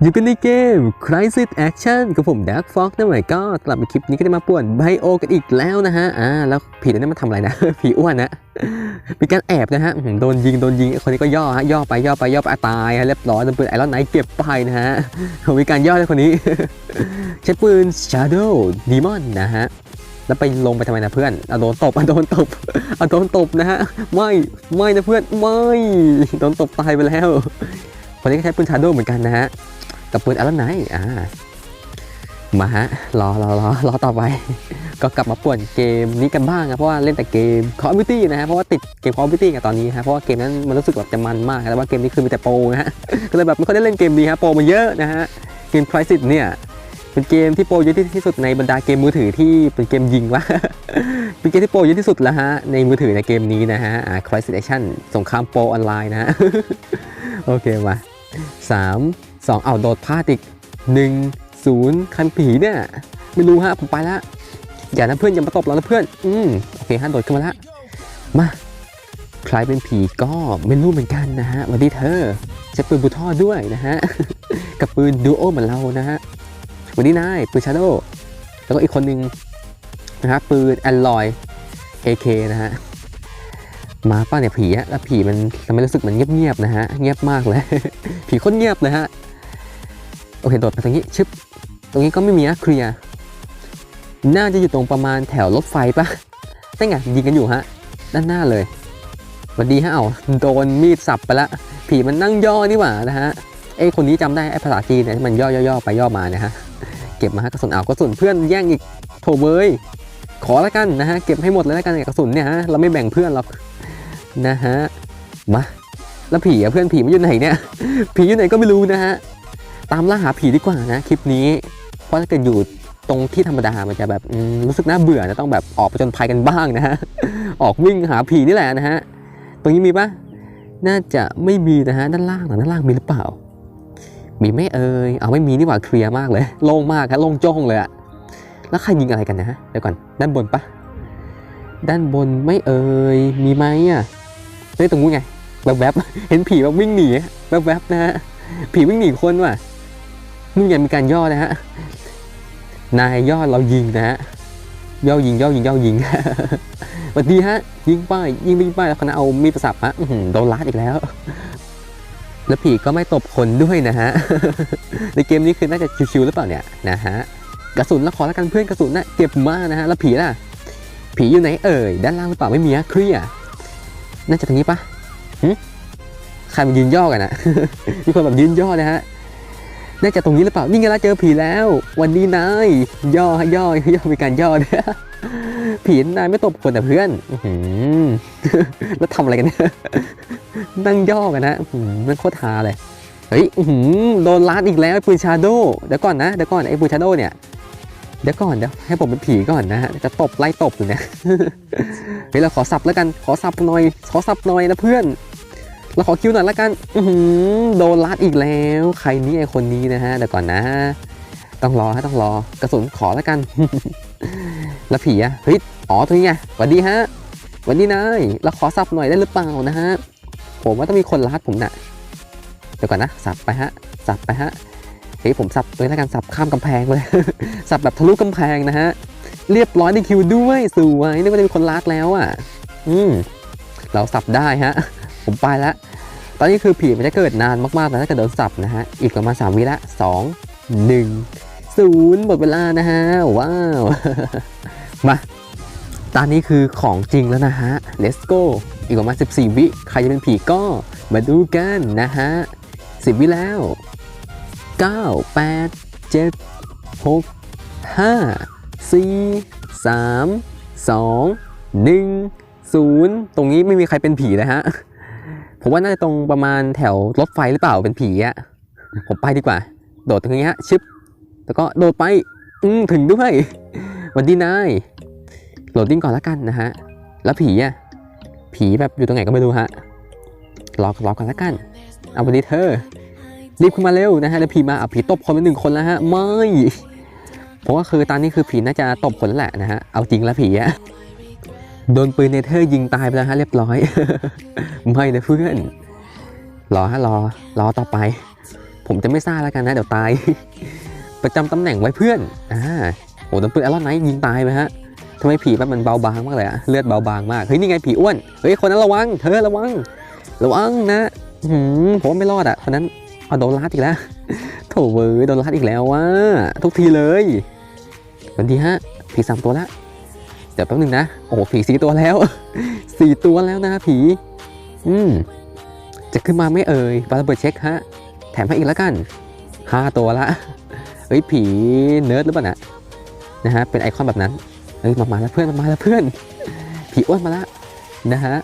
อยู่กันในเกม Crisis Action กับผม Dark Fox นั่นหมายก็กลับมาคลิปนี้ก็จะมาป่วนไบโอกันอีกแล้วนะฮะ อ่า แล้วผีตัวนี้มันทำอะไรนะ ผีอ้วนนะ มีการแอบนะฮะ โดนยิง โดนยิง คนนี้ก็ย่อฮะ ย่อไป ย่อไป ย่อไปตายฮะ เรียบร้อยโดนปืนไอรอนไนท์เก็บไปนะฮะ มีการย่อเลยคนนี้ ใช้ปืน Shadow Demon นะฮะ แล้วไปลงไปทำไมนะเพื่อนเอาโดนตบเอาโดนตบเอาโดนตบนะฮะ ไม่ ไม่นะเพื่อน ไม่ โดนตบตายไปแล้ว คนนี้ก็ใช้ปืน Shadow เหมือนกันนะฮะ กับปืนอารอนไนอ่ามาฮะรอรอรอรอต่อไป ก็กลับมาป่วนเกมนี้กันบ้างครับเพราะว่าเล่นแต่เกม Call of Duty นะฮะเพราะว่าติดเกม Call of Duty กันตอนนี้ฮะเพราะว่าเกมนั้นมันรู้สึกแบบจะมันมากแต่ว่าเกมนี้คือมีแต่โปรนะฮะก็เลยแบบไม่ค่อยได้เล่นเกมนี้ฮะโปรมันเยอะนะฮะเกม Crisis เนี่ยเป็นเกมที่โปรเยอะที่สุดในบรรดาเกมมือถือที่เป็นเกมยิงวะเป็นเกมที่โปรเยอะที่สุดแล้วฮะในมือถือในเกมนี้นะฮะอ่า Crisis Action สงครามโปรออนไลน์นะฮะโอเคมาสาม สองเอาโดดพลาดอีกหนึ่งศูนย์คันผีเนี่ย ไม่รู้ฮะ ผมไปแล้วอย่านะเพื่อน อย่ามาตบเรานะเพื่อน อืมโอเคฮะโดดขึ้นมาล้วมา ใครเป็นผีก็ไม่รู้เหมือนกันนะฮะวันนี้เธอใช้ปืนบูท่อด้วยนะฮะ กับปืนดูโอเหมือนเรานะฮะวันนี้นายปืนชาโดแล้วก็อีกคนนึงนะฮะปืนแอนลอย AK นะฮะมาป้าเนี่ยผีอะแล้วผีมันทำไมรู้สึกมันเงียบๆนะฮะเงียบมากเลย ผีคตรเงียบเลยฮะ โอเคโดดไปตรงนี้ชึบตรงนี้ก็ไม่มีนะเคลียร์น่าจะอยู่ตรงประมาณแถวรถไฟปะนั่นไงยิงกันอยู่ฮะ ด้านหน้าเลยสวัสดีฮะเอาโดนมีดสับไปละผีมันนั่งย่อนี่หว่านะฮะไอคนนี้จำได้ไอภาษาจีนเนี่ยมันย่อย่อๆไปย่อมานะฮะเก็บมาฮะกระสุนเอากระสุนเพื่อนแย่งอีกโถเบยขอล้วกันนะฮะเก็บให้หมดเลยล้วกันกระสุนเนี่ยฮะเราไม่แบ่งเพื่อนหรอกนะฮะมาแล้วผีอะเพื่อนผีมันอยู่ไหนเนี่ยผีอยู่ไหนก็ไม่รู้นะฮะ ตามล่าหาผีดีกว่านะคลิปนี้ เพราะถ้าเกิดอยู่ตรงที่ธรรมดา มันจะแบบรู้สึกน่าเบื่อนะต้องแบบออกไปจนภัยกันบ้างนะฮะ ออกวิ่งหาผีนี่แหละนะฮะ ตรงนี้มีปะน่าจะไม่มีนะฮะ ด้านล่างนะด้านล่างมีหรือเปล่า มีไหม่เอ่ยเอาไม่มีนี่หว่าเคลียร์มากเลย โล่งมากครับโล่งจ้องเลยอะแล้วใครยิงอะไรกันนะฮะ เดี๋ยวก่อน ด้านบนปะด้านบนไม่เอ่ย มีไหมอะเฮ้ยตรงนู้นไง แวบๆ เห็นผีแบบวิ่งหนี แวบๆนะฮะ ผีวิ่งหนีคนว่ะ นู่นยังมีการย่อนะฮะ นายย่อเรายิงนะฮะ ย่อยิงย่อยิงย่อยิงสวัสดีฮะ ยิงป้ายยิงไปยิงป้ายแล้วคณะเอามีดประสับฮะโดนลัดอีกแล้ว แล้วผีก็ไม่ตบคนด้วยนะฮะ ในเกมนี้คือน่าจะชิวๆหรือเปล่าเนี่ยนะฮะ กระสุนล้วขอล้วกันเพื่อนกระสุนน่ะเก็บมากนะฮะ แล้วผีล่ะ ผีอยู่ไหนเอ่ย ด้านล่างหรือเปล่าไม่มีอะเคลียร์น่าจะตรงนี้ปะหึใครมันยืนย่อกันอะมีคนแบบยืนย่อนะฮะ น่าจะตรงนี้หรือเปล่า นี่ไงล่ะเจอผีแล้ว วันนี้นาย ย่อย่อย่อมีการย่อด้วยผีนายไม่ตบคนแต่เพื่อนแล้วทำอะไรกันเนี่ยนั่งย่อกันนะอื้อหือมันโคตรฮาเลย เฮ้ยหือโดนลัดอีกแล้วไอ้ปืนชาโดเดี๋ยวก่อนนะ เดี๋ยวก่อนไอ้ปืนชาโดเนี่ย เดี๋ยวก่อนเดี๋ยวให้ผมเป็นผีก่อนนะฮะ จะตบไล่ตบอยู่เนี่ย เฮ้ยเราขอสับแล้วกัน ขอสับหน่อย ขอสับหน่อยนะเพื่อน เราขอคิวหน่อยละกันอืโดนลัดอีกแล้ว ใครนี่ไอคนนี้นะฮะเดี๋ยวก่อนนะ ต้องรอฮะต้องรอกระสุนขอละกัน แล้วผีอะเฮ้ยอ๋อตรงนี้ไงสวัสดีฮะสวัสดีนายเราขอสับหน่อยได้หรือเปล่านะฮะผมว่าต้องมีคนลัดผมน่ะเดี๋ยวก่อนนะสับไปฮะสับไปฮะเฮ้ยผมสับตัวนี้ละกันสับข้ามกำแพงเลยสับแบบทะลุกำแพงนะฮะเรียบร้อยในคิวด้วยสวยนึกว่าจะมีคนลัดแล้วอะ อืมเราสับได้ฮะ ผมไปแล้ว ตอนนี้คือผีมันจะเกิดนานมากๆนะถ้าเกิดโดนสับนะฮะ อีกประมาณ3วิละ2 1 0หมดเวลานะฮะ ว้าว มาตอนนี้คือของจริงแล้วนะฮะ let's go อีกประมาณ14 วิ ใครจะเป็นผีก็มาดูกันนะฮะ 10 วิแล้ว 9 8 7 6 5 4 3 2 1 0 ตรงนี้ไม่มีใครเป็นผีนะฮะ ผมว่าน่าจะตรงประมาณแถวรถไฟหรือเปล่าเป็นผีอะผมไปดีกว่า โดดตรงนี้ฮะชึบแล้วก็โดดไปอืมถึงด้วยหวันดีนายโหลดดิ้งก่อนละกันนะฮะ แล้วผีอะผีแบบอยู่ตรงไหนก็ไม่รู้ฮะรอรอก่อนละกัน เอาวันนี้เธอรีบขึ้นมาเร็วนะฮะแล้วผีมาอะผีตบคนไปหนึ่งคนแล้วฮะไม่ผมว่าคือตอนนี้คือผีน่าจะตบคนแล้วแหละนะฮะเอาจริงแล้วผีอะ โดนปืนเนเธอร์ยิงตายไปแล้วฮะเรียบร้อย ไม่นะเพื่อนรอฮะรอรอต่อไป ผมจะไม่ซ่าแล้วกันนะ เดี๋ยวตาย ประจำตำแหน่งไว้เพื่อนอ่าโหโดนปืนแอลอนไนยิงตายไปฮะทำไมผีแบบมันเบาบางมากเลยอะเลือดเบาบางมากเฮ้ยนี่ไงผีอ้วนเฮ้ยคนนั้นระวัง เธอระวัง ระวังนะหืมผมไม่รอดอะคนนั้นเอาโดนลัดอีกแล้วโถเว้ยโดนลัดอีกแล้วว่ะทุกทีเลยวันดีฮะผีสามตัวล้ว เดี๋ยวแป๊บนึงนะ โอ้โหผีสี่ตัวแล้วสี่ตัวแล้วนะผี อืม จะขึ้นมาไม่เอ่ยปาระเบิดเช็คฮะ แถมให้อีกแล้วกันห้าตัวละเฮ้ยผีเนิร์ดหรือเปล่านะนะฮะ เป็นไอคอนแบบนั้นเฮ้ยมามาแล้วเพื่อนมามาแล้วเพื่อน ผีอ้วนมาล้วนะฮะ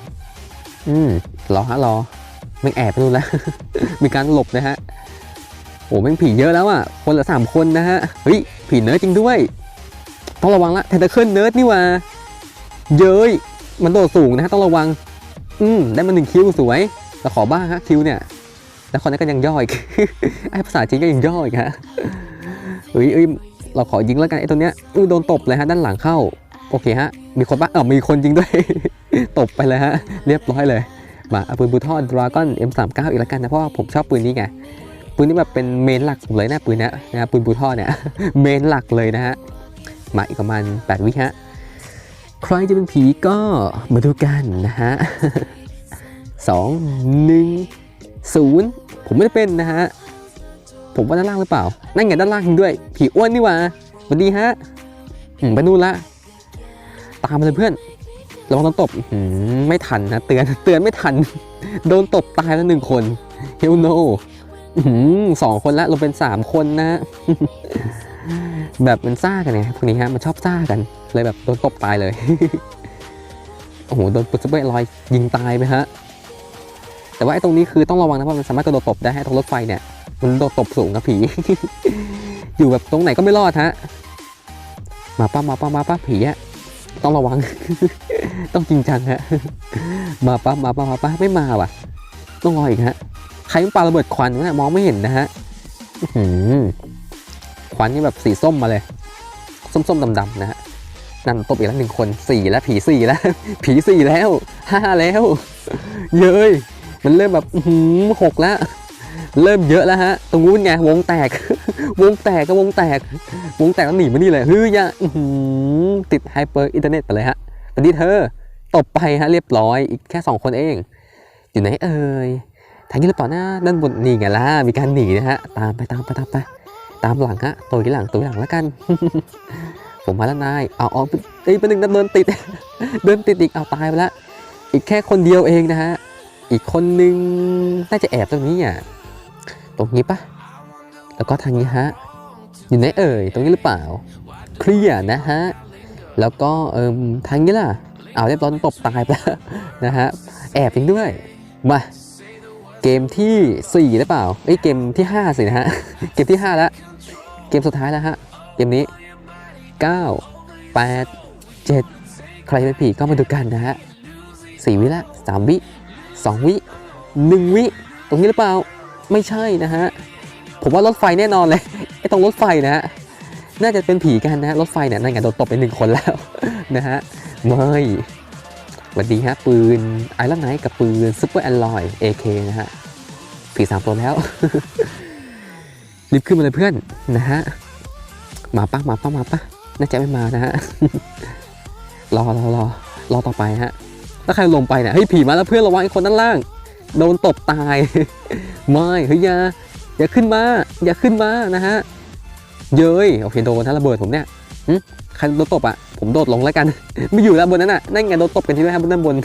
อืม รอฮะรอม่งแอบไปนู่นแล้ว มีการหลบนะฮะ โอ้แม่งผีเยอะแล้วอะ คนละสามคนนะฮะ เฮ้ย ผีเนิร์ดจริงด้วย ต้องระวังละเทนเตอร์เคิลเนิร์ดนี่ว่าเย้ยมันโดดสูงนะฮะต้องระวัง อืมได้มาหนึ่งคิวสวยแต่ขอบ้างฮะคิวเนี่ย แล้วคนนั้นก็ยังย่ออีกไอภาษาจีนก็ยังย่ออีกฮะเฮ้ยเอ้ยเราขอยิงแล้วกันไอ้ตัวเนี้ยอุ้ยโดนตบเลยฮะด้านหลังเข้า โอเคฮะ มีคนบ้าเออมีคนจริงด้วย ตบไปเลยฮะ เรียบร้อยเลย มาเอาปืนบูทอนดราก้อน M39 อีกแล้วกันนะเพราะว่าผมชอบปืนนี้ไงปืนนี้แบบเป็นเมนหลักผมเลยนะปืนนี้นะปืนบูทอนเนี่ยเมนหลักเลยนะฮะ มาอีกประมาณ 8 วิฮะ ใครจะเป็นผีก็มาดูกันนะฮะสองหนึ่งศูนย์ผมไม่ได้เป็นนะฮะ ผมว่าด้านล่างหรือเปล่า นั่นไงด้านล่างจริงด้วย ผีอ้วนนี่หว่าสวัสดีฮะอืมไปนู่นละ ตามมาเลยเพื่อนระวังโดนตบอื้อหือไม่ทันนะเตือนเตือนไม่ทัน โดนตบตายแล้วหนึ่งคนเฮลโนสองคนละลงเป็นสามคนนะ แบบมันซ่ากันไงพวกนี้ฮะมันชอบซ่ากันเลยแบบโดนตบตายเลย โอ้โหโดนปุสเบลอยยิงตายไปฮะแต่ว่าไอ้ตรงนี้คือต้องระวังนะเพราะมันสามารถกระโดดตบได้ให้ตรงรถไฟเนี่ยมันโดดตบสูงครับผี อยู่แบบตรงไหนก็ไม่รอดฮะมาป้ามาป้ามาป้าผีอะต้องระวัง ต้องจริงจังฮะมาป้ามาป้ามาป้าไม่มาว่ะ ต้องรออีกฮะใครมันปาระเบิดควันวะเนี่ยมองไม่เห็นนะฮะอื วันนี่แบบสีส้มมาเลย ส้มๆดำๆนะฮะนั่นตบอีกแล้วหนึ่งคนสี่แล้วผีสี่แล้ว ผีสี่แล้วห้าแล้ว เย้ยมันเริ่มแบบหือหกแล้ว เริ่มเยอะแล้วฮะ ตรงนู้นไงวงแตก วงแตกก็วงแตก วงแตกแล้วหนีมานี่เลยเฮ้ยยะหือติดไฮเปอร์อินเทอร์เน็ตไปเลยฮะตอนนี้เธอตบไปฮะเรียบร้อยอีกแค่สองคนเอง อยู่ไหนเอ่ยทางนี้หรือเปล่านะด้านบนนี่ไงล่ะมีการหนีนะฮะ ตามไปตามไปตามไป ตามหลังฮะตัวที่หลังตัวหลังแล้วกัน ผมมาแล้วนายเอาเอาเอ้เป็นหนึ่งนเดินติด เดินติดอีกเอาตายไปละอีกแค่คนเดียวเองนะฮะอีกคนนึงน่าจะแอบตรงนี้อะตรงนี้ปะแล้วก็ทางนี้ฮะอยู่ไหนเอ่ยตรงนี้หรือเปล่า เคลียร์นะฮะแล้วก็เอิมทางนี้ล่ะเอาเรียบร้อยตบตายไปแล้วนะฮะแอบจริงด้วยมา เกมที่ 4 หรือเปล่าเอ้ยเกมที่ 5 สินะฮะ เกมที่ 5 แล้ว เกมสุดท้ายแล้วฮะ เกมนี้ 9 8 7 ใครเป็นผีก็มาดูกันนะฮะ4วิละ3วิ2วิ1วิ ตรงนี้หรือเปล่า ไม่ใช่นะฮะ ผมว่ารถไฟแน่นอนเลยไอ้ตรงรถไฟนะฮะ น่าจะเป็นผีกันนะฮะ รถไฟเนี่ยนั่นไงโดนตบไปหนึ่งคนแล้วนะฮะ ไม่สวัสดีฮะ ปืนไอรอนไนท์กับปืนซุปเปอร์แอนลอย AK นะฮะ ผีสามตัวแล้ว รีบขึ้นมาเลยเพื่อนนะฮะมาปะมาปะมาปะน่าจะไม่มานะฮะรอรอรอรอต่อไปฮะถ้าใครลงไปเนี่ยเฮ้ยผีมาแล้วเพื่อนระวังไอ้คนด้านล่าง โดนตบตายไม่เฮ้ยอย่าอย่าขึ้นมา อย่าขึ้นมานะฮะเย้ยโอเคโดนทั้งระเบิดผมเนี่ยใครโดนตบอะผมโดดลงแล้วกัน ไม่อยู่แล้วบนนั้นอะนั่นไงโดนตบกันที่ไหมครับบนด้านบน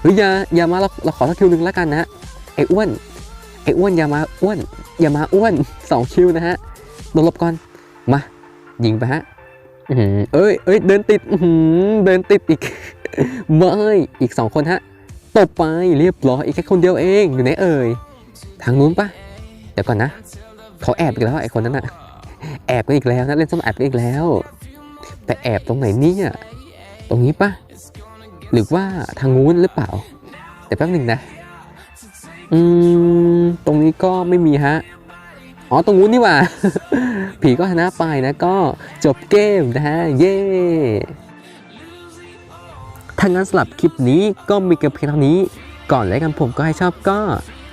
เฮ้ยอย่าอย่ามาเราเราขอสักคิวหนึ่งแล้วกันนะฮะไอ้อ้วน ไอ้อ้วนอย่ามาอ้วนอย่ามาอ้วนสองคิวนะฮะโดนลบก่อนมายิงไปฮะเอ้ยเอ้ยเดินติดเดินติดอีกไม่อีกสองคนฮะตบไปเรียบร้อยอีกแค่คนเดียวเองอยู่ไหนเอ่ยทางนู้นปะเดี๋ยวก่อนนะเขาแอบอีกแล้วไอ้คนนั้นอะแอบกันอีกแล้วนะเล่นซ่อมแอบกันอีกแล้ว แต่แอบตรงไหนเนี่ยตรงนี้ปะหรือว่าทางนู้นหรือเปล่า แต่แป๊บหนึ่งนะ อืม ตรงนี้ก็ไม่มีฮะ อ๋อ ตรงนู้นนี่ว่า ผีก็ชนะไปนะ ก็จบเกมนะฮะ เย้ถ้างั้นสำหรับคลิปนี้ก็มีกันเพียงเท่านี้ ก่อนแล้วกันผมก็ให้ชอบก็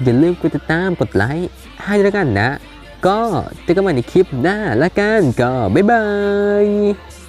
อย่าลืมกดติดตามกดไลค์ให้แล้วกันนะ ก็เจอกันใหม่ในคลิปหน้าละกันก็บ๊ายบาย